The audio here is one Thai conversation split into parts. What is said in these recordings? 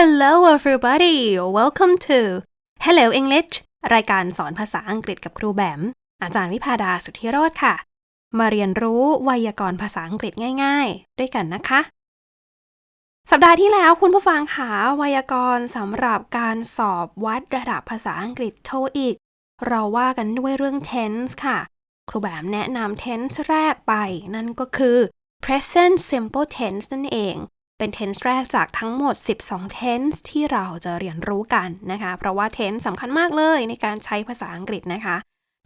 Hello everybody welcome to Hello English รายการสอนภาษาอังกฤษกับครูแบม อาจารย์วิพาดาสุทธิโรธค่ะ มาเรียนรู้ไวยากรณ์ภาษาอังกฤษง่าย ๆ ด้วยกันนะคะ สัปดาห์ที่แล้วคุณผู้ฟังคะไวยากรณ์สำหรับการสอบวัดระดับภาษาอังกฤษโทอีก เราว่ากันด้วยเรื่อง tense ค่ะ ครูแบมแนะนำ tense แรกไป นั่นก็คือ present simple tense นั่นเอง เป็น tense แรกจากทั้งหมด 12 tense ที่เราจะเรียนรู้กันนะคะ เพราะว่า tense สำคัญมากเลยในการใช้ภาษาอังกฤษนะคะ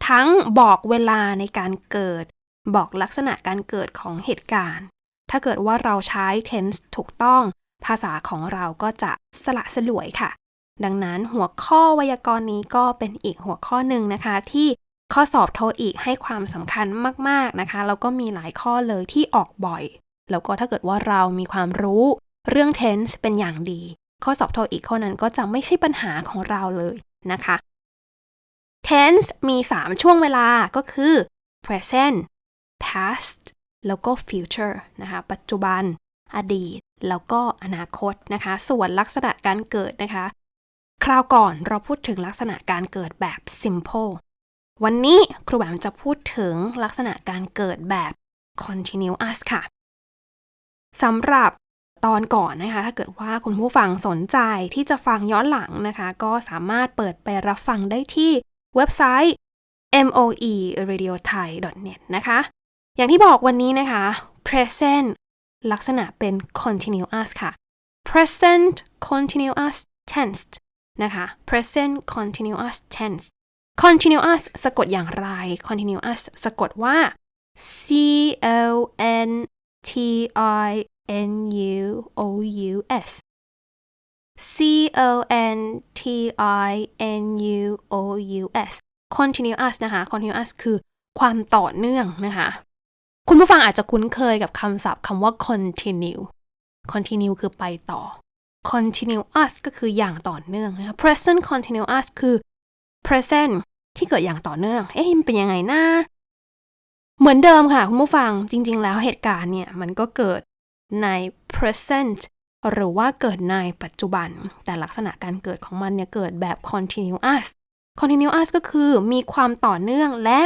ทั้งบอกเวลาในการเกิด บอกลักษณะการเกิดของเหตุการณ์ ถ้าเกิดว่าเราใช้ tense ถูกต้อง ภาษาของเราก็จะสละสลวยค่ะ ดังนั้นหัวข้อไวยากรณ์นี้ก็เป็นอีกหัวข้อหนึ่งนะคะ ที่ข้อสอบโทอีกให้ความสำคัญมาก ๆนะคะ แล้วก็มีหลายข้อเลยที่ออกบ่อย แล้วก็ถ้าเกิดว่าเรามีความรู้เรื่อง tense เป็นอย่างดี ข้อสอบโทอีกข้อนั้นก็จะไม่ใช่ปัญหาของเราเลยนะคะ tense มี 3 ช่วงเวลาก็คือ present past แล้วก็ future นะคะ ปัจจุบัน อดีต แล้วก็อนาคตนะคะ ส่วนลักษณะการเกิดนะคะ คราวก่อนเราพูดถึงลักษณะการเกิดแบบ simple วันนี้ครูแบมจะพูดถึงลักษณะการเกิดแบบ continuous ค่ะ สำหรับตอนก่อนนะคะ ถ้าเกิดว่าคุณผู้ฟังสนใจที่จะฟังย้อนหลังนะคะ ก็สามารถเปิดไปรับฟังได้ที่เว็บไซต์ moeradiothai.net นะคะ อย่างที่บอกวันนี้นะคะ present ลักษณะเป็น continuous ค่ะ present continuous tense นะคะ present continuous tense continuous สะกดอย่างไร continuous สะกดว่า c o n t i n u o u s c o n t i n u o u s continuous นะคะ continuous คือความต่อเนื่องนะคะ คุณผู้ฟังอาจจะคุ้นเคยกับคำศัพท์คำว่า continue continue คือไปต่อ continuous ก็คืออย่างต่อเนื่องนะคะ present continuous คือ present ที่เกิดอย่างต่อเนื่อง เอ๊ะมันเป็นยังไงนะ เหมือนเดิมค่ะคุณผู้ฟังจริง ๆ แล้วเหตุการณ์เนี่ยมันก็เกิดใน present หรือว่าเกิดในปัจจุบัน แต่ลักษณะการเกิดของมันเนี่ยเกิดแบบ continuous continuous ก็คือมีความต่อเนื่องและ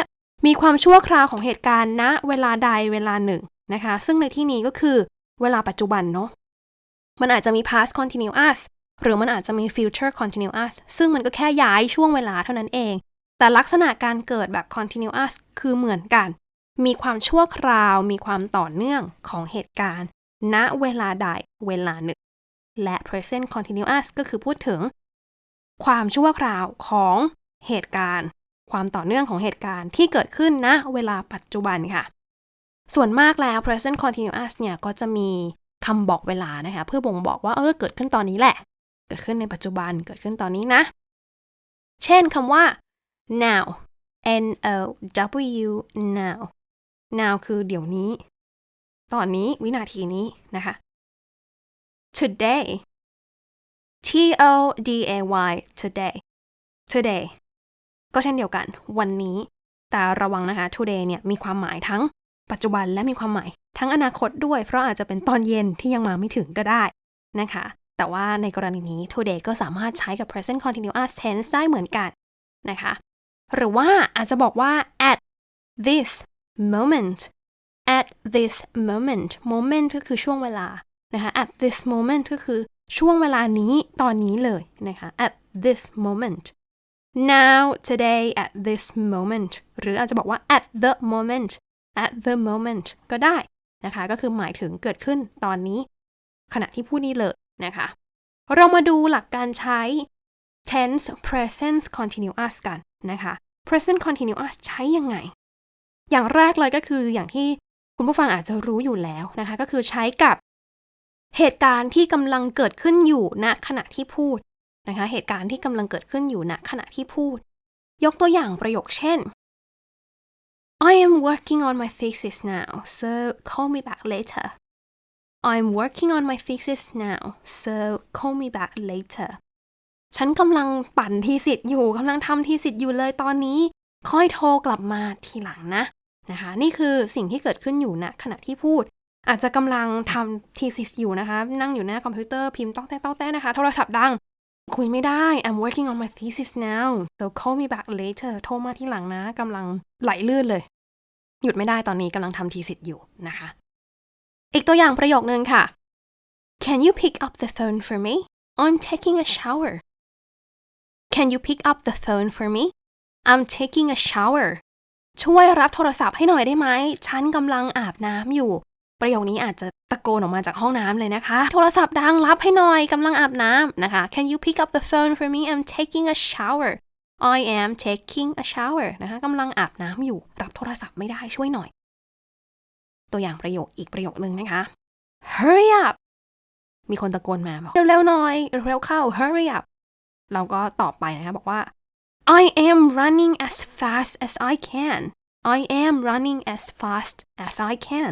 มีความชั่วคราวของเหตุการณ์ณนะเวลาใดเวลาหนึ่งนะคะ ซึ่งในที่นี้ก็คือเวลาปัจจุบันเนาะมันอาจจะมี past continuous หรือมันอาจจะมี future continuous ซึ่งมันก็แค่ย้ายช่วงเวลาเท่านั้นเอง แต่ลักษณะการเกิดแบบ continuous คือเหมือนกัน มีความชั่วคราว มีความต่อเนื่องของเหตุการณ์ ณเวลาใดเวลาหนึ่ง และ present continuous ก็คือพูดถึง ความชั่วคราวของเหตุการณ์ ความต่อเนื่องของเหตุการณ์ที่เกิดขึ้นณเวลาปัจจุบันค่ะ ส่วนมากแล้ว present continuous เนี่ยก็จะมีคำบอกเวลานะคะ เพื่อบ่งบอกว่าเออเกิดขึ้นตอนนี้แหละ เกิดขึ้นในปัจจุบันเกิดขึ้นตอนนี้นะ เช่นคำว่า now n o w now now คือเดี๋ยวนี้ ตอนนี้วินาทีนี้นะคะ today t o d a y today today ก็เช่นเดียวกัน วันนี้ แต่ระวังนะคะ today เนี่ยมีความหมายทั้งปัจจุบันและมีความหมาย ทั้งอนาคตด้วย เพราะอาจจะเป็นตอนเย็นที่ยังมาไม่ถึงก็ได้นะคะ แต่ว่าในกรณีนี้ today ก็สามารถใช้กับ present continuous tense ได้เหมือนกันนะคะ หรือว่าอาจจะบอกว่า at this moment at this moment moment ก็คือช่วงเวลานะคะ at this moment ก็คือช่วงเวลานี้ตอนนี้เลยนะคะ at this moment now today at this moment หรืออาจจะบอกว่า at the moment at the moment ก็ได้นะคะ ก็คือหมายถึงเกิดขึ้นตอนนี้ ขณะที่พูดนี้เลยนะคะ เรามาดูหลักการใช้ tense present continuous กันนะคะ present continuous ใช้ยังไง อย่างแรกเลยก็คืออย่างที่คุณผู้ฟังอาจจะรู้อยู่แล้วนะคะ ก็คือใช้กับเหตุการณ์ที่กำลังเกิดขึ้นอยู่ณขณะที่พูดนะคะ เหตุการณ์ที่กำลังเกิดขึ้นอยู่ณขณะที่พูด ยกตัวอย่างประโยคเช่น I am working on my thesis now so call me back later I'm working on my thesis now so call me back later ฉันกำลังปั่นทีสิทธิ์อยู่กำลังทำทีสิทธิ์อยู่เลยตอนนี้ ค่อยโทรกลับมาทีหลังนะนะคะ นี่คือสิ่งที่เกิดขึ้นอยู่ณขณะที่พูด อาจจะกำลังทำ thesis อยู่นะคะ นั่งอยู่หน้าคอมพิวเตอร์พิมพ์ต้องแต้ต้องแต้นะคะ โทรศัพท์ดัง คุยไม่ได้ I'm working on my thesis now so call me back later โทรมาที่หลังนะกำลังไหลลื่นเลย หยุดไม่ได้ตอนนี้กำลังทำ thesis อยู่นะคะ อีกตัวอย่างประโยคนึงค่ะ Can you pick up the phone for me I'm taking a shower Can you pick up the phone for me I'm taking a shower ช่วยรับโทรศัพท์ให้หน่อยได้ไหม ฉันกำลังอาบน้ำอยู่ ประโยคนี้อาจจะตะโกนออกมาจากห้องน้ำเลยนะคะ โทรศัพท์ดังรับให้หน่อยกำลังอาบน้ำนะคะ Can you pick up the phone for me I'm taking a shower I am taking a shower นะคะกำลังอาบน้ำอยู่ รับโทรศัพท์ไม่ได้ช่วยหน่อย ตัวอย่างประโยคอีกประโยคนึงนะคะ Hurry up มีคนตะโกนมาบอกเร็วๆหน่อย เร็วเข้า Hurry up เราก็ตอบไปนะคะบอกว่า I am running as fast as I can I am running as fast as I can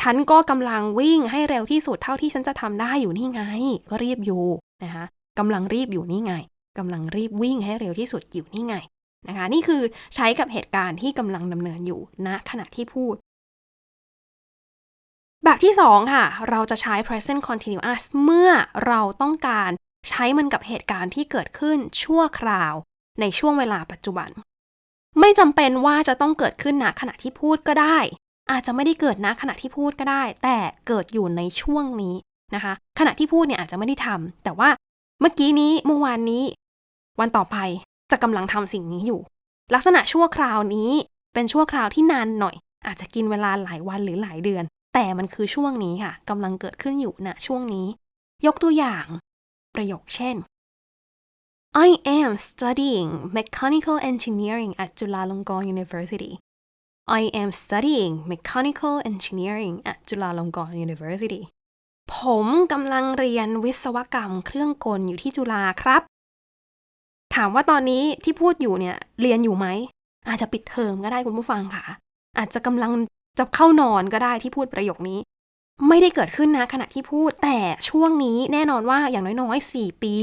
ฉันก็กำลังวิ่งให้เร็วที่สุดเท่าที่ฉันจะทำได้อยู่นี่ไง ก็รีบอยู่นะคะกำลังรีบอยู่นี่ไงกำลังรีบวิ่งให้เร็วที่สุดอยู่นี่ไงนะคะ นี่คือใช้กับเหตุการณ์ที่กำลังดำเนินอยู่ณขณะที่พูด แบบที่ 2 ค่ะ เราจะใช้ present continuous เมื่อเราต้องการใช้มันกับเหตุการณ์ที่เกิดขึ้นชั่วคราว ในช่วงเวลาปัจจุบัน ไม่จำเป็นว่าจะต้องเกิดขึ้นณขณะที่พูดก็ได้ อาจจะไม่ได้เกิดณขณะที่พูดก็ได้ แต่เกิดอยู่ในช่วงนี้นะคะ ขณะที่พูดเนี่ยอาจจะไม่ได้ทำแต่ว่าเมื่อกี้นี้เมื่อวานนี้ วันต่อไปจะกำลังทำสิ่งนี้อยู่ ลักษณะชั่วคราวนี้เป็นชั่วคราวที่นานหน่อย อาจจะกินเวลาหลายวันหรือหลายเดือน แต่มันคือช่วงนี้ค่ะกำลังเกิดขึ้นอยู่ณช่วงนี้ ยกตัวอย่าง ประโยคเช่น I am studying mechanical engineering at Chulalongkorn University. I am studying mechanical engineering at Chulalongkorn University. ผมกำลังเรียนวิศวกรรมเครื่องกลอยู่ที่จุฬาครับ ถามว่าตอนนี้ที่พูดอยู่เนี่ยเรียนอยู่ไหม อาจจะปิดเทอมก็ได้คุณผู้ฟังค่ะ อาจจะกำลังจะเข้านอนก็ได้ที่พูดประโยคนี้ ไม่ได้เกิดขึ้นนะขณะที่พูดแต่ช่วงนี้แน่นอนว่าอย่างน้อยๆ 4 ปี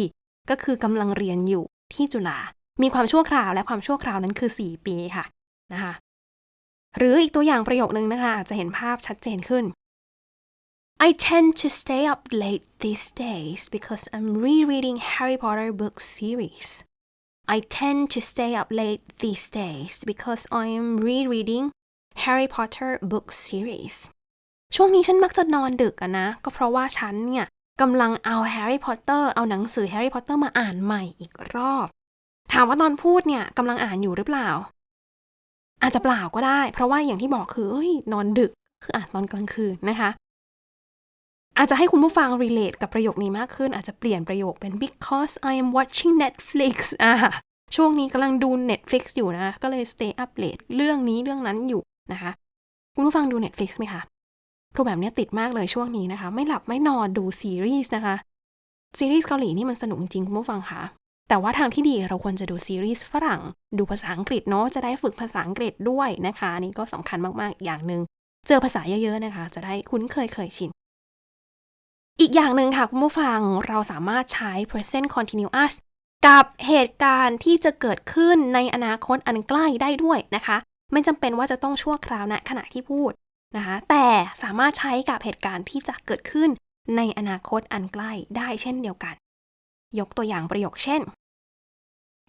ก็คือกำลังเรียนอยู่ที่จุฬา มีความชั่วคราวและความชั่วคราวนั้นคือ 4 ปีค่ะนะคะหรืออีกตัวอย่างประโยคนึงนะคะอาจจะเห็นภาพชัดเจนขึ้น I tend to stay up late these days because I'm rereading Harry Potter book series. I tend to stay up late these days because I am rereading Harry Potter book series. ช่วงนี้ฉันมักจะนอนดึกอะนะ ก็เพราะว่าฉันเนี่ย กำลังเอาแฮร์รี่พอตเตอร์เอาหนังสือแฮร์รี่พอตเตอร์มาอ่านใหม่อีกรอบ ถามว่าตอนพูดเนี่ยกำลังอ่านอยู่หรือเปล่า อาจจะเปล่าก็ได้ เพราะว่าอย่างที่บอกคือเอ้ยนอนดึกคืออ่านตอนกลางคืนนะคะ อาจจะให้คุณผู้ฟัง relate กับประโยคนี้มากขึ้น อาจจะเปลี่ยนประโยคเป็น because I am watching Netflix อ่าช่วงนี้กำลังดู Netflix อยู่นะ ก็เลย stay up late เรื่องนี้เรื่องนั้นอยู่นะคะ คุณผู้ฟังดู Netflix ไหมคะ รูแบบนี้ติดมากเลยช่วงนี้นะคะ ไม่หลับไม่นอนดูซีรีส์นะคะ ซีรีส์เกาหลีนี่มันสนุกจริงคุณผู้ฟังคะแต่ว่าทางที่ดีเราควรจะดูซีรีส์ฝรั่ง ดูภาษาอังกฤษเนาะจะได้ฝึกภาษาอังกฤษด้วยนะคะ นี่ก็สำคัญมากๆอย่างหนึ่งเจอภาษาเยอะๆนะคะ จะได้คุ้นเคยเคยชิน อีกอย่างหนึ่งค่ะคุณผู้ฟังเราสามารถใช้ present continuous กับเหตุการณ์ที่จะเกิดขึ้นในอนาคตอันใกล้ได้ด้วยนะคะ ไม่จำเป็นว่าจะต้องชั่วคราวณขณะที่พูด นะคะแต่สามารถใช้กับเหตุการณ์ที่จะเกิดขึ้นในอนาคตอันใกล้ได้เช่นเดียวกัน ยกตัวอย่างประโยคเช่น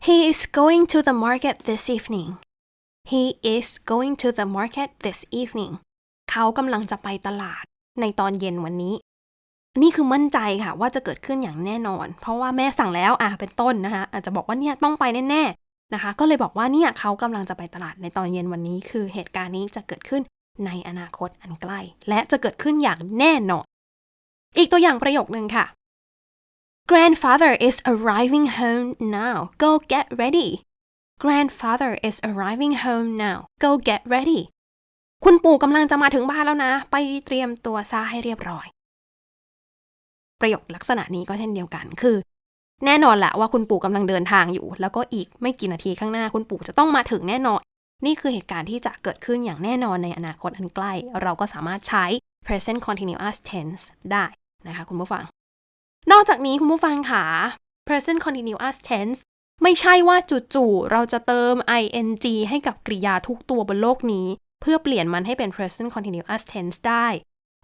He is going to the market this evening He is going to the market this evening เขากำลังจะไปตลาดในตอนเย็นวันนี้ นี่คือมั่นใจค่ะว่าจะเกิดขึ้นอย่างแน่นอน เพราะว่าแม่สั่งแล้วอะเป็นต้นนะคะอาจจะบอกว่าเนี่ยต้องไปแน่ๆนะคะ ก็เลยบอกว่าเนี่ยเขากำลังจะไปตลาดในตอนเย็นวันนี้ คือเหตุการณ์นี้จะเกิดขึ้น ในอนาคตอันใกล้ และจะเกิดขึ้นอย่างแน่นอน อีกตัวอย่างประโยคนึงค่ะ Grandfather is arriving home now go get ready Grandfather is arriving home now go get ready คุณปู่กำลังจะมาถึงบ้านแล้วนะ ไปเตรียมตัวซะให้เรียบร้อย ประโยคลักษณะนี้ก็เช่นเดียวกันคือ แน่นอนแหละว่าคุณปู่กำลังเดินทางอยู่ แล้วก็อีกไม่กี่นาทีข้างหน้าคุณปู่จะต้องมาถึงแน่นอน นี่คือเหตุการณ์ที่จะเกิดขึ้นอย่างแน่นอนในอนาคตอันใกล้ เราก็สามารถใช้ present continuous tense ได้นะคะคุณผู้ฟัง นอกจากนี้คุณผู้ฟังค่ะ present continuous tense ไม่ใช่ว่าจู่ๆเราจะเติม ing ให้กับกริยาทุกตัวบนโลกนี้ เพื่อเปลี่ยนมันให้เป็น present continuous tense ได้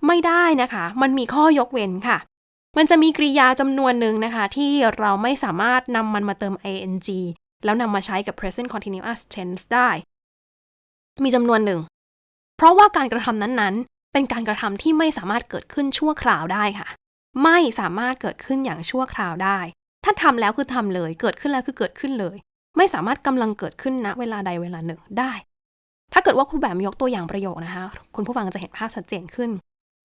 ไม่ได้นะคะ มันมีข้อยกเว้นค่ะ มันจะมีกริยาจำนวนหนึ่งนะคะ ที่เราไม่สามารถนำมันมาเติม ing แล้วนำมาใช้กับ present continuous tense ได้ มีจำนวนหนึ่ง เพราะว่าการกระทำนั้นๆ เป็นการกระทำที่ไม่สามารถเกิดขึ้นชั่วคราวได้ค่ะ ไม่สามารถเกิดขึ้นอย่างชั่วคราวได้ ถ้าทำแล้วคือทำเลย เกิดขึ้นแล้วคือเกิดขึ้นเลย ไม่สามารถกำลังเกิดขึ้นณเวลาใดเวลาหนึ่งได้ ถ้าเกิดว่าครูแบมยกตัวอย่างประโยคนะคะ คุณผู้ฟังจะเห็นภาพชัดเจนขึ้น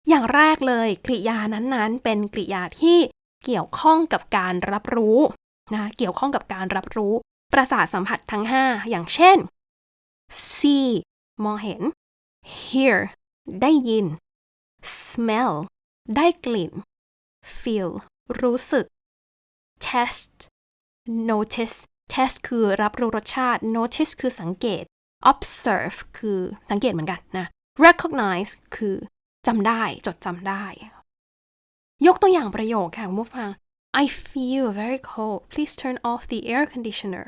อย่างแรกเลยกริยานั้นๆ เป็นกริยาที่เกี่ยวข้องกับการรับรู้นะคะเกี่ยวข้องกับการรับรู้ ประสาทสัมผัสทั้ง 5 อย่างเช่น see มองเห็น hear ได้ยิน smell ได้กลิ่น feel รู้สึก test notice test คือรับรู้รสชาติ notice คือสังเกต observe คือสังเกตเหมือนกันนะ recognize คือจำได้ จดจำได้ ยกตัวอย่างประโยคค่ะคุณผู้ฟัง I feel very cold please turn off the air conditioner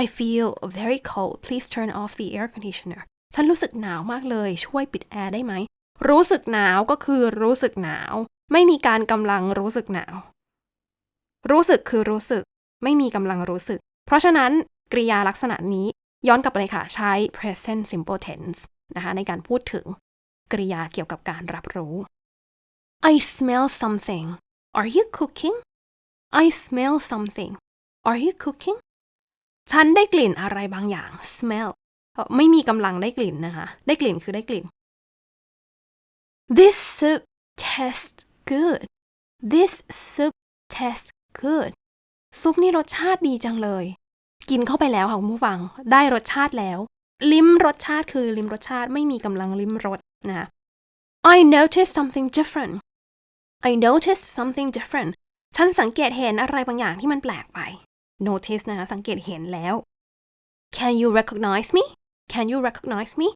I feel very cold please turn off the air conditioner ฉันรู้สึกหนาวมากเลย ช่วยปิดแอร์ได้ไหม รู้สึกหนาวก็คือรู้สึกหนาว ไม่มีการกำลังรู้สึกหนาว รู้สึกคือรู้สึก ไม่มีกำลังรู้สึก เพราะฉะนั้นกริยาลักษณะนี้ย้อนกลับไปเลยค่ะ ใช้ present simple tense นะคะในการพูดถึงกริยาเกี่ยวกับการรับรู้ I smell something Are you cooking I smell something Are you cooking ฉันได้กลิ่นอะไรบางอย่าง smell ไม่มีกำลังได้กลิ่นนะคะ ได้กลิ่นคือได้กลิ่น This soup tastes good This soup tastes good ซุปนี่รสชาติดีจังเลย กินเข้าไปแล้วค่ะคุณผู้ฟัง ได้รสชาติแล้ว ลิ้มรสชาติคือลิ้มรสชาติไม่มีกำลังลิ้มรสนะ I noticed something different I noticed something different ฉันสังเกตเห็นอะไรบางอย่างที่มันแปลกไป notice นะคะสังเกตเห็นแล้ว Can you recognize me Can you recognize me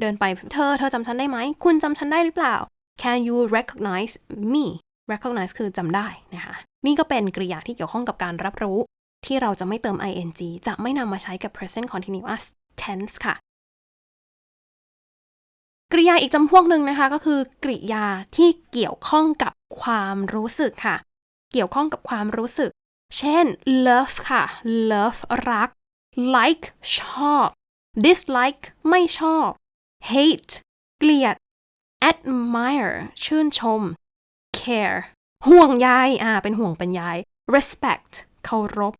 เดินไปเธอเธอจำฉันได้ไหม คุณจำฉันได้หรือเปล่า Can you recognize me recognize คือจำได้นะคะนี่ก็เป็นกริยาที่เกี่ยวข้องกับการรับรู้ ที่เราจะไม่เติม ing จะไม่นำมาใช้กับ present continuous tense ค่ะ กริยาอีกจำพวกหนึ่งนะคะ ก็คือกริยาที่เกี่ยวข้องกับความรู้สึกค่ะ เกี่ยวข้องกับความรู้สึก เช่น love ค่ะ love รัก like ชอบ dislike ไม่ชอบ hate เกลียด admire ชื่นชม care ห่วงใยอ่า เป็นห่วงเป็นใย respect เคารพ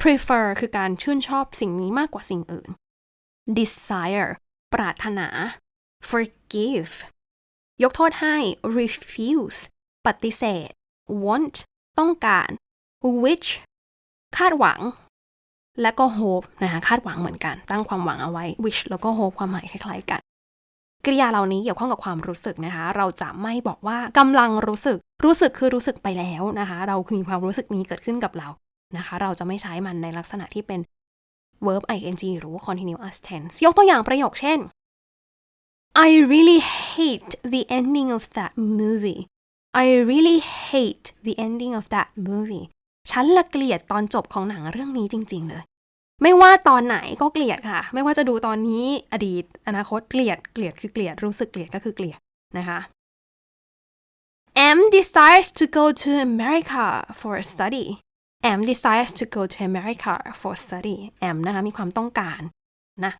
prefer คือการชื่นชอบสิ่งนี้มากกว่าสิ่งอื่น desire ปรารถนา forgive ยกโทษให้ refuse ปฏิเสธ want ต้องการ wish คาดหวัง และก็ hope นะคะคาดหวังเหมือนกัน ตั้งความหวังเอาไว้ wish แล้วก็ hope ความหมายคล้ายๆกันกริยาเหล่านี้เกี่ยวข้องกับความรู้สึกนะคะ เราจะไม่บอกว่ากำลังรู้สึก รู้สึกคือรู้สึกไปแล้วนะคะ เราคือมีความรู้สึกนี้เกิดขึ้นกับเรานะคะ เราจะไม่ใช้มันในลักษณะที่เป็น verb ing หรือ continuous tense ยกตัวอย่างประโยคเช่น I really hate the ending of that movie I really hate the ending of that movie ฉันละเกลียดตอนจบของหนังเรื่องนี้จริง ๆ เลย ไม่ว่าตอนไหนก็เกลียดค่ะ ไม่ว่าจะดูตอนนี้อดีต อนาคตเกลียดเกลียดคือเกลียดรู้สึกเกลียดก็คือเกลียดนะคะ M desires to go to America for study M desires to go to America for study M นะคะมีความต้องการนะ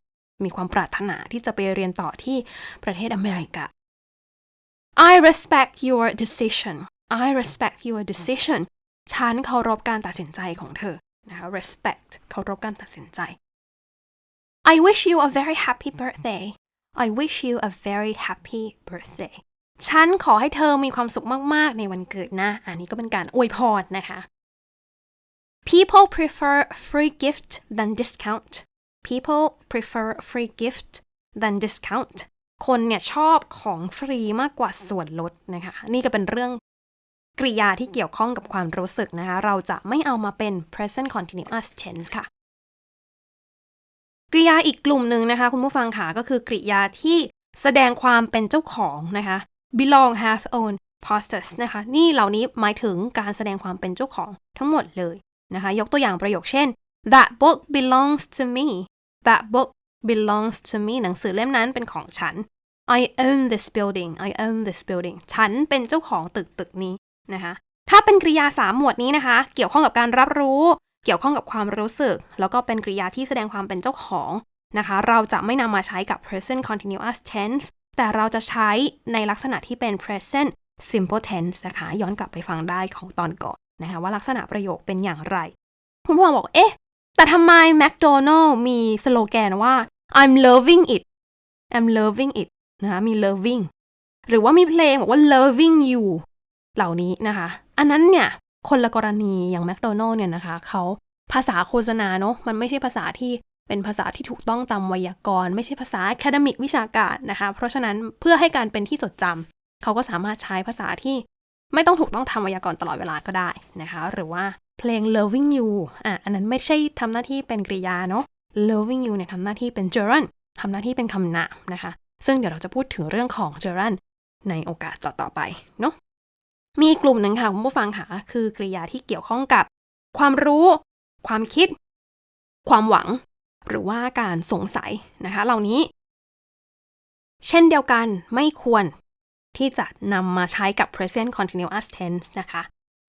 มีความปรารถนาที่จะไปเรียนต่อที่ประเทศอเมริกา I respect your decision I respect your decision ฉันเคารพการตัดสินใจของเธอนะคะ respect เคารพการตัดสินใจ I wish you a very happy birthday I wish you a very happy birthday ฉันขอให้เธอมีความสุขมาก ๆ ในวันเกิดนะ อันนี้ก็เป็นการอวยพรนะคะ People prefer free gift than discount People prefer free gift than discount คนเนี่ยชอบของฟรีมากกว่าส่วนลดนะคะ นี่ก็เป็นเรื่อง กริยาที่เกี่ยวข้องกับความรู้สึกนะคะ เราจะไม่เอามาเป็น present continuous tense ค่ะ กริยาอีกกลุ่มหนึ่งนะคะ คุณผู้ฟังค่ะก็คือกริยาที่แสดงความเป็นเจ้าของนะคะ belong have own possess นะคะ นี่เหล่านี้หมายถึงการแสดงความเป็นเจ้าของทั้งหมดเลยนะคะ ยกตัวอย่างประโยคเช่น that book belongs to me that book belongs to me หนังสือเล่มนั้นเป็นของฉัน I own this building I own this building ฉันเป็นเจ้าของตึกตึกนี้ นะคะถ้าเป็นกริยาสามหมวดนี้นะคะ เกี่ยวข้องกับการรับรู้ เกี่ยวข้องกับความรู้สึก แล้วก็เป็นกริยาที่แสดงความเป็นเจ้าของนะคะ เราจะไม่นำมาใช้กับ present continuous tense แต่เราจะใช้ในลักษณะที่เป็น present simple tense นะคะ ย้อนกลับไปฟังได้ของตอนก่อนนะคะว่าลักษณะประโยคเป็นอย่างไร คุณผู้ฟังบอก เอ๊ะ แต่ทำไม McDonald มีสโลแกนว่า I'm loving it I'm loving it นะคะมี loving หรือว่ามีเพลงบอกว่า loving you เหล่านี้นะคะ อันนั้นเนี่ยคนละกรณีอย่าง McDonald เนี่ยนะคะเขาภาษาโฆษณาเนอะมันไม่ใช่ภาษาที่เป็นภาษาที่ถูกต้องตามไวยากรณ์ไม่ใช่ภาษา academic วิชาการนะคะ เพราะฉะนั้นเพื่อให้การเป็นที่จดจำเขาก็สามารถใช้ภาษาที่ไม่ต้องถูกต้องตามไวยากรณ์ตลอดเวลาก็ได้นะคะ หรือว่าเพลง loving you อะอันนั้นไม่ใช่ทำหน้าที่เป็นกริยาเนาะ loving you เนี่ยทำหน้าที่เป็น gerund ทำหน้าที่เป็นคำนามนะคะ ซึ่งเดี๋ยวเราจะพูดถึงเรื่องของ gerund ในโอกาสต่อๆไปเนาะ มีกลุ่มหนึ่งค่ะคุณผู้ฟังค่ะคือกริยาที่เกี่ยวข้องกับ ความรู้ ความคิด ความหวัง หรือว่าการสงสัยนะคะ เหล่านี้ เช่นเดียวกันไม่ควรที่จะนำมาใช้กับ present continuous tense นะคะ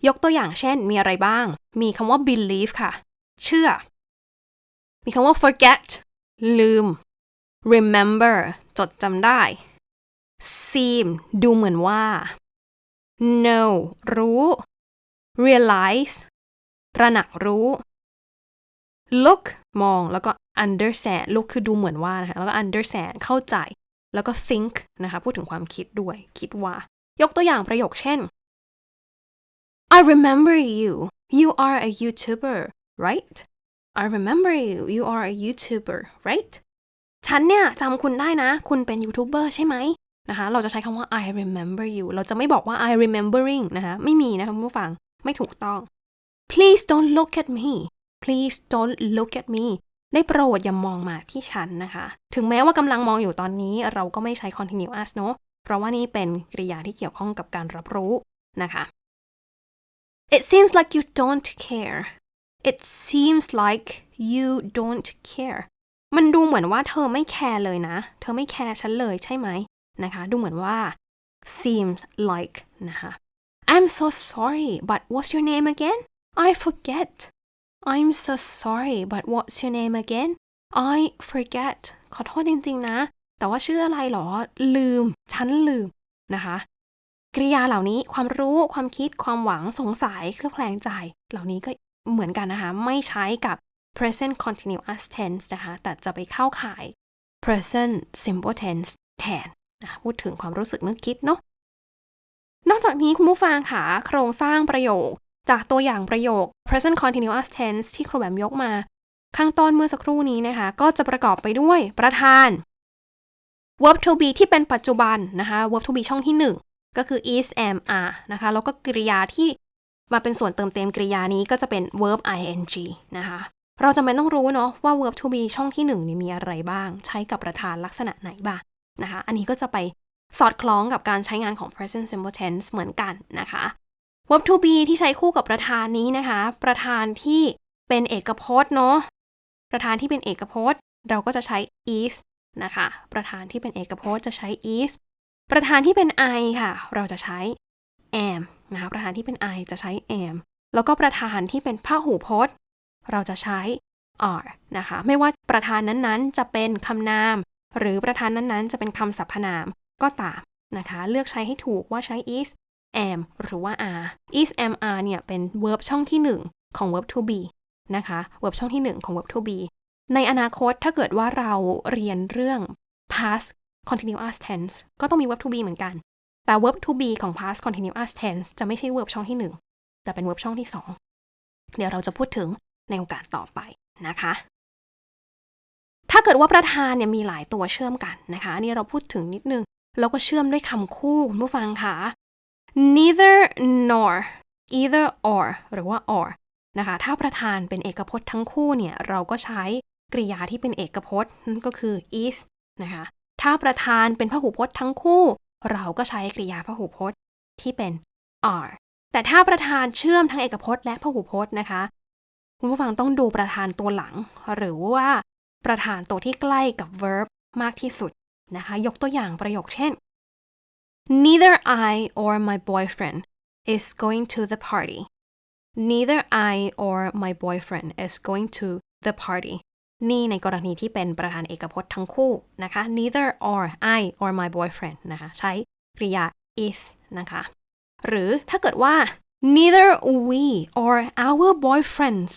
ยกตัวอย่างเช่นมีอะไรบ้าง มีคำว่า believe ค่ะ เชื่อ มีคำว่า forget ลืม remember จดจำได้ seem ดูเหมือนว่า know รู้ realize ตระหนักรู้ look มองแล้วก็ understand look คือดูเหมือนว่านะคะแล้วก็ understand เข้าใจ แล้วก็ think นะคะพูดถึงความคิดด้วย คิดว่า ยกตัวอย่างประโยคเช่น I remember you you are a YouTuber right I remember you you are a YouTuber right ฉันเนี่ยจำคุณได้นะ คุณเป็นยูทูบเบอร์ใช่ไหม นะคะ เราจะใช้คำว่า I remember you เราจะไม่บอกว่า I remembering นะคะ ไม่มีนะคะคุณผู้ฟัง ไม่ถูกต้อง please don't look at me please don't look at me ได้โปรดอย่ามองมาที่ฉันนะคะ ถึงแม้ว่ากำลังมองอยู่ตอนนี้ เราก็ไม่ใช้ continuous เนอะเพราะว่านี่เป็นกริยาที่เกี่ยวข้องกับการรับรู้นะคะ It seems like you don't care It seems like you don't care มันดูเหมือนว่าเธอไม่แคร์เลยนะ เธอไม่แคร์ฉันเลยใช่ไหม นะคะ ดูเหมือนว่า seems like นะคะ I'm so sorry but what's your name again I forget I'm so sorry but what's your name again I forget ขอโทษจริง ๆ นะ แต่ว่าชื่ออะไรหรอ ลืม ฉันลืมนะคะ กริยาเหล่านี้ความรู้ ความคิด ความหวัง สงสัย เคลือบแคลงใจ เหล่านี้ก็เหมือนกันนะคะ ไม่ใช้กับ present continuous tense นะคะ แต่จะไปเข้าข่าย present simple tense แทน พูดถึงความรู้สึกนึกคิดเนาะนอกจากนี้คุณผู้ฟังค่ะโครงสร้างประโยค จากตัวอย่างประโยค present continuous tense ที่ครูแบมยกมา ข้างต้นเมื่อสักครู่นี้นะคะ ก็จะประกอบไปด้วยประธาน verb to be ที่เป็นปัจจุบันนะคะ verb to be ช่องที่ 1 ก็คือ is am are นะคะ แล้วก็กริยาที่มาเป็นส่วนเติมเต็มกริยานี้ก็จะเป็น verb ing นะคะ เราจำเป็นต้องรู้เนาะว่า verb to be ช่องที่ 1 นี่มีอะไรบ้าง ใช้กับประธานลักษณะไหนบ้าง นะคะ อันนี้ก็จะไปสอดคล้องกับการใช้งานของ present simple tense เหมือนกันนะคะ verb to be ที่ใช้คู่กับประธานนี้นะคะ ประธานที่เป็นเอกพจน์เนาะ ประธานที่เป็นเอกพจน์ เราก็จะใช้ is นะคะ ประธานที่เป็นเอกพจน์จะใช้ is ประธานที่เป็น I ค่ะ เราจะใช้ am นะคะ ประธานที่เป็น I จะใช้ am แล้วก็ประธานที่เป็นพหูพจน์ เราจะใช้ are นะคะ ไม่ว่าประธานนั้นๆ จะเป็นคำนาม หรือประธานนั้นๆ จะเป็นคำสรรพนามก็ตามนะคะ เลือกใช้ให้ถูกว่าใช้ is am หรือว่า are is am are เนี่ยเป็น verb ช่องที่ 1 ของ verb to be นะคะ verb ช่องที่ 1 ของ verb to be ในอนาคตถ้าเกิดว่าเราเรียนเรื่อง past continuous tense ก็ต้องมี verb to be เหมือนกัน แต่ verb to be ของ past continuous tense จะไม่ใช่ verb ช่องที่ 1 แต่เป็น verb ช่องที่ 2 เดี๋ยวเราจะพูดถึงในโอกาสต่อไปนะคะ ถ้าเกิดว่าประธานเนี่ยมีหลายตัวเชื่อมกันนะคะอันนี่เราพูดถึงนิดนึง แล้วก็เชื่อมด้วยคำคู่คุณผู้ฟังค่ะ neither nor either or หรือว่า or นะคะ ถ้าประธานเป็นเอกพจน์ทั้งคู่เนี่ย เราก็ใช้กริยาที่เป็นเอกพจน์นั่นก็คือ is นะคะ ถ้าประธานเป็นพหูพจน์ทั้งคู่ เราก็ใช้กริยาพหูพจน์ที่เป็น are แต่ถ้าประธานเชื่อมทั้งเอกพจน์และพหูพจน์นะคะ คุณผู้ฟังต้องดูประธานตัวหลัง หรือว่า ประธานตัวที่ใกล้กับ verb มากที่สุดนะคะ ยกตัวอย่างประโยคเช่น Neither I or my boyfriend is going to the party Neither I or my boyfriend is going to the party นี่ในกรณีที่เป็นประธานเอกพจน์ทั้งคู่นะคะ neither or I or my boyfriend นะคะใช้กริยา is นะคะ หรือถ้าเกิดว่า neither we or our boyfriends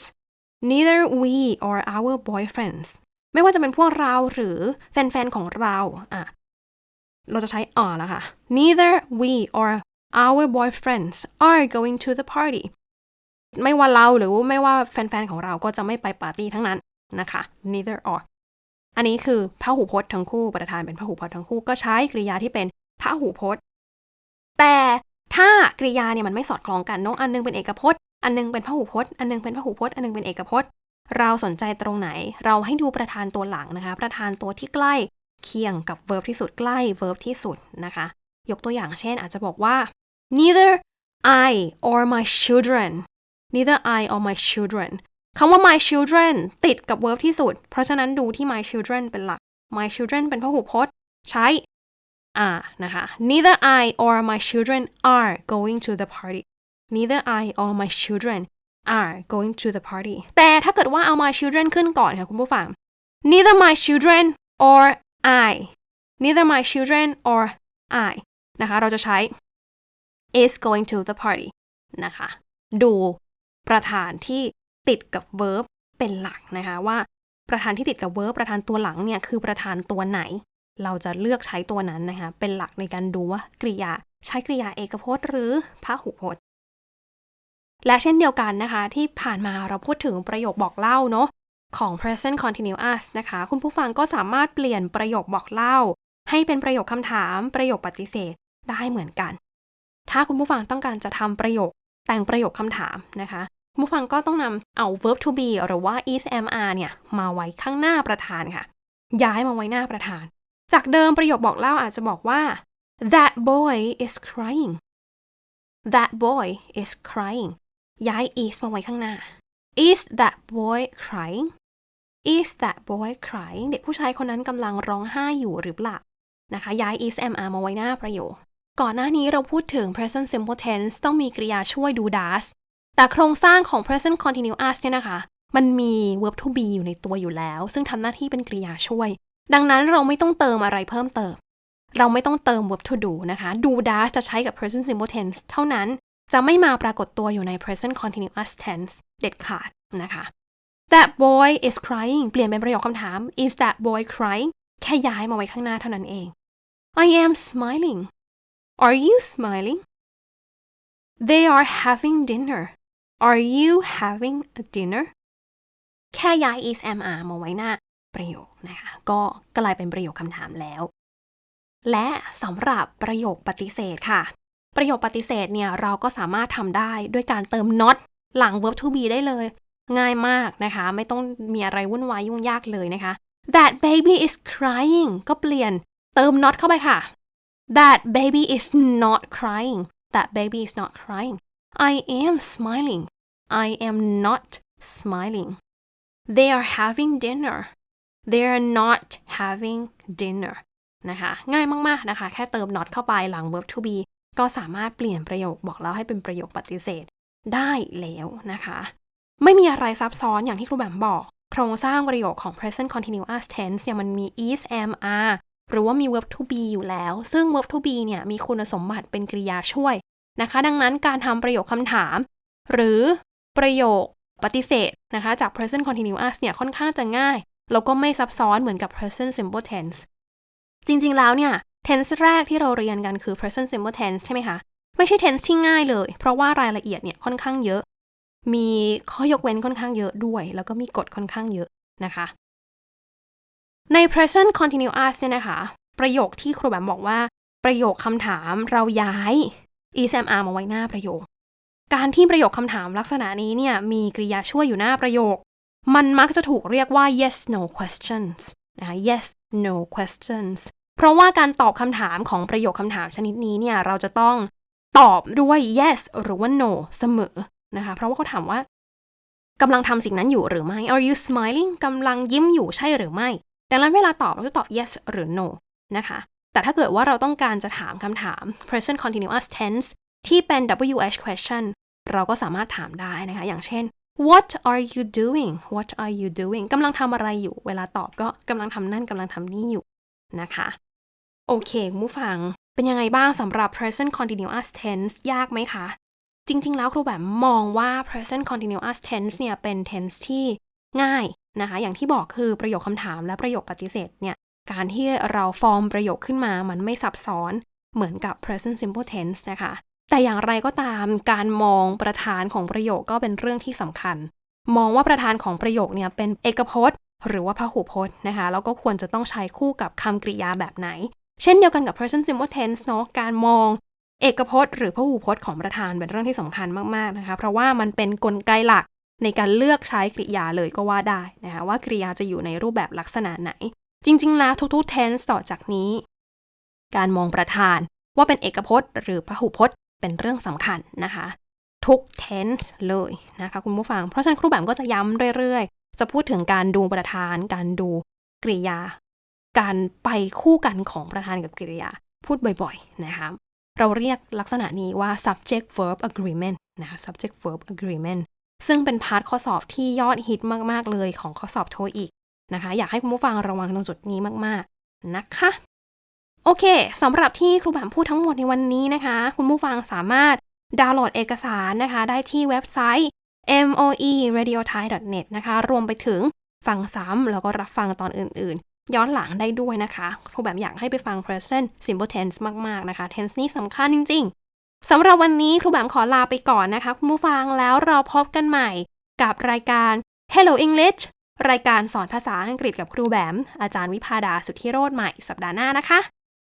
neither we or our boyfriends ไม่ว่าจะเป็นพวกเราหรือแฟนๆของเราอะเราจะใช้ are แล้วค่ะ neither we or our boyfriends are going to the party ไม่ว่าเราหรือไม่ว่าแฟนๆของเราก็จะไม่ไปปาร์ตี้ทั้งนั้นนะคะ neither or อันนี้คือพหูพจน์ทั้งคู่ประธานเป็นพหูพจน์ทั้งคู่ก็ใช้กริยาที่เป็นพหูพจน์ แต่ถ้ากริยาเนี่ยมันไม่สอดคล้องกันเนาะอันนึงเป็นเอกพจน์ อันนึงเป็นพหูพจน์ อันนึงเป็นพหูพจน์ อันนึงเป็นเอกพจน์ เราสนใจตรงไหน เราให้ดูประธานตัวหลังนะคะ ประธานตัวที่ใกล้เคียงกับ verb ที่สุดใกล้ verb ที่สุดนะคะ ยกตัวอย่างเช่นอาจจะบอกว่า neither I or my children neither I or my children คำว่า my children ติดกับ verb ที่สุด เพราะฉะนั้นดูที่ my children เป็นหลัก my children เป็นพหูพจน์ ใช้ are นะคะ neither I or my children are going to the party neither I or my children are going to the party แต่ถ้าเกิดว่าเอา my children ขึ้นก่อนค่ะคุณผู้ฟัง neither my children or I neither my children or I นะคะ เราจะใช้ is going to the party นะคะ ดูประธานที่ติดกับ verb เป็นหลักนะคะว่าประธานที่ติดกับ verb ประธานตัวหลังเนี่ยคือประธานตัวไหน เราจะเลือกใช้ตัวนั้นนะคะเป็นหลักในการดูว่ากริยาใช้กริยาเอกพจน์ หรือพหูพจน์ และเช่นเดียวกันนะคะ ที่ผ่านมาเราพูดถึงประโยคบอกเล่าเนาะของ present continuous นะคะ คุณผู้ฟังก็สามารถเปลี่ยนประโยคบอกเล่า ให้เป็นประโยคคำถาม ประโยคปฏิเสธได้เหมือนกัน ถ้าคุณผู้ฟังต้องการจะทำประโยคแต่งประโยคคำถามนะคะคุณผู้ฟังก็ต้องนำเอา verb to be หรือว่า is am are เนี่ย มาไว้ข้างหน้าประธานค่ะ ย้ายมาไว้หน้าประธาน จากเดิมประโยคบอกเล่าอาจจะบอกว่า that boy is crying that boy is crying ย้าย is มาไว้ข้างหน้า is that boy crying is that boy crying เด็กผู้ชายคนนั้นกำลังร้องไห้อยู่หรือเปล่านะคะย้าย is am are มาไว้หน้าประโยค ก่อนหน้านี้เราพูดถึง present simple tense ต้องมีกริยาช่วยดู does แต่โครงสร้างของ present continuous เนี่ยนะคะ มันมี verb to be อยู่ในตัวอยู่แล้ว ซึ่งทำหน้าที่เป็นกริยาช่วย ดังนั้นเราไม่ต้องเติมอะไรเพิ่มเติม เราไม่ต้องเติม verb to do นะคะ do does จะใช้กับ present simple tense เท่านั้น จะไม่มาปรากฏตัวอยู่ใน present continuous tense เด็ดขาดนะคะ that boy is crying เปลี่ยนเป็นประโยคคำถาม is that boy crying แค่ย้ายมาไว้ข้างหน้าเท่านั้นเอง I am smiling Are you smiling They are having dinner Are you having a dinner แค่ย้าย is am are มาไว้หน้าประโยคนะคะ ก็กลายเป็นประโยคคำถามแล้ว และสำหรับประโยคปฏิเสธค่ะ ประโยคปฏิเสธเนี่ยเราก็สามารถทำได้ด้วยการเติม not หลัง verb to be ได้เลย ง่ายมากนะคะ ไม่ต้องมีอะไรวุ่นวายยุ่งยากเลยนะคะ that baby is crying ก็เปลี่ยนเติม not เข้าไปค่ะ that baby is not crying that baby is not crying I am smiling I am not smiling they are having dinner they are not having dinner นะคะ ง่ายมาก ๆ นะคะ แค่เติม not เข้าไปหลัง verb to be ก็สามารถเปลี่ยนประโยคบอกเล่าให้เป็นประโยคปฏิเสธได้แล้วนะคะ ไม่มีอะไรซับซ้อนอย่างที่ครูแบมบอก โครงสร้างประโยคของ present continuous tense เนี่ยมันมี is am are หรือว่ามี verb to be อยู่แล้ว ซึ่ง verb to be เนี่ยมีคุณสมบัติเป็นกริยาช่วยนะคะ ดังนั้นการทำประโยคคำถาม หรือประโยคปฏิเสธนะคะจาก present continuous เนี่ยค่อนข้างจะง่าย แล้วก็ไม่ซับซ้อนเหมือนกับ present simple tense จริงๆแล้วเนี่ย tense แรกที่เราเรียนกันคือ present simple tense ใช่ไหมคะ ไม่ใช่ tense ที่ง่ายเลย เพราะว่ารายละเอียดเนี่ยค่อนข้างเยอะ มีข้อยกเว้นค่อนข้างเยอะด้วย แล้วก็มีกฎค่อนข้างเยอะนะคะ ใน present continuous เนี่ยนะคะ ประโยคที่ครูแบมบอกว่า ประโยคคำถามเราย้าย is am are มาไว้หน้าประโยค การที่ประโยคคำถามลักษณะนี้เนี่ยมีกริยาช่วยอยู่หน้าประโยค มันมักจะถูกเรียกว่า yes no questions นะคะ yes no questions เพราะว่าการตอบคำถามของประโยคคำถามชนิดนี้เนี่ยเราจะต้องตอบด้วย yes หรือว่า no เสมอนะคะ เพราะว่าเขาถามว่ากำลังทำสิ่งนั้นอยู่หรือไม่ Are you smiling กำลังยิ้มอยู่ใช่หรือไม่ ดังนั้นเวลาตอบเราจะตอบ yes หรือ no นะคะ แต่ถ้าเกิดว่าเราต้องการจะถามคำถาม present continuous tense ที่เป็น WH question เราก็สามารถถามได้นะคะ อย่างเช่น what are you doing what are you doing กำลังทำอะไรอยู่ เวลาตอบก็กำลังทำนั่นกำลังทำนี่อยู่นะคะ โอเคคุณผู้ฟัง เป็นยังไงบ้างสำหรับ present continuous tense ยากไหมคะ จริง ๆ แล้วครูแบบมองว่า present continuous tense เนี่ยเป็น tense ที่ง่ายนะคะ อย่างที่บอกคือประโยคคำถามและประโยคปฏิเสธเนี่ย การที่เราฟอร์มประโยคขึ้นมามันไม่ซับซ้อนเหมือนกับ present simple tense นะคะ แต่อย่างไรก็ตามการมองประธานของประโยคก็เป็นเรื่องที่สำคัญ มองว่าประธานของประโยคเนี่ยเป็นเอกพจน์ หรือว่าพหูพจน์นะคะ แล้วก็ควรจะต้องใช้คู่กับคำกริยาแบบไหน เช่นเดียวกันกับ present simple tense เนาะการมองเอกพจน์หรือพหูพจน์ของประธานเป็นเรื่องที่สำคัญมากๆนะคะ เพราะว่ามันเป็นนกลไกหลักในการเลือกใช้กริยาเลยก็ว่าได้นะคะว่ากริยาจะอยู่ในรูปแบบลักษณะไหน จริง ๆ แล้วทุกๆ tense ต่อจากนี้ การมองประธานว่าเป็นเอกพจน์ หรือพหูพจน์ เป็นเรื่องสำคัญนะคะ ทุก tense เลยนะคะคุณผู้ฟัง เพราะฉะนั้นครูแบบก็จะย้ำเรื่อยๆ จะพูดถึงการดูประธาน การดูกริยา การไปคู่กันของประธานกับกริยา พูดบ่อยๆนะคะเราเรียกลักษณะนี้ว่า subject verb agreement นะ subject verb agreement ซึ่งเป็นพาร์ทข้อสอบที่ยอดฮิตมากๆเลยของข้อสอบโทอีกนะคะ อยากให้คุณผู้ฟังระวังตรงจุดนี้มากๆนะคะ โอเคสำหรับที่ครูแบมพูดทั้งหมดในวันนี้นะคะ คุณผู้ฟังสามารถดาวน์โหลดเอกสารนะคะ ได้ที่เว็บไซต์ moeradiothai.net นะคะ รวมไปถึงฟังซ้ำแล้วก็รับฟังตอนอื่นๆ ย้อนหลังได้ด้วยนะคะครูแบบอยากให้ไปฟัง present simple tense มาก ๆ นะคะ tense นี้สำคัญจริง ๆสำหรับวันนี้ครูแบบขอลาไปก่อนนะคะ คุณผู้ฟังแล้วเราพบกันใหม่กับรายการ Hello English รายการสอนภาษาอังกฤษกับครูแบม อาจารย์วิพาดาสุทธิโรธใหม่สัปดาห์หน้านะคะ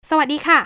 สวัสดีค่ะ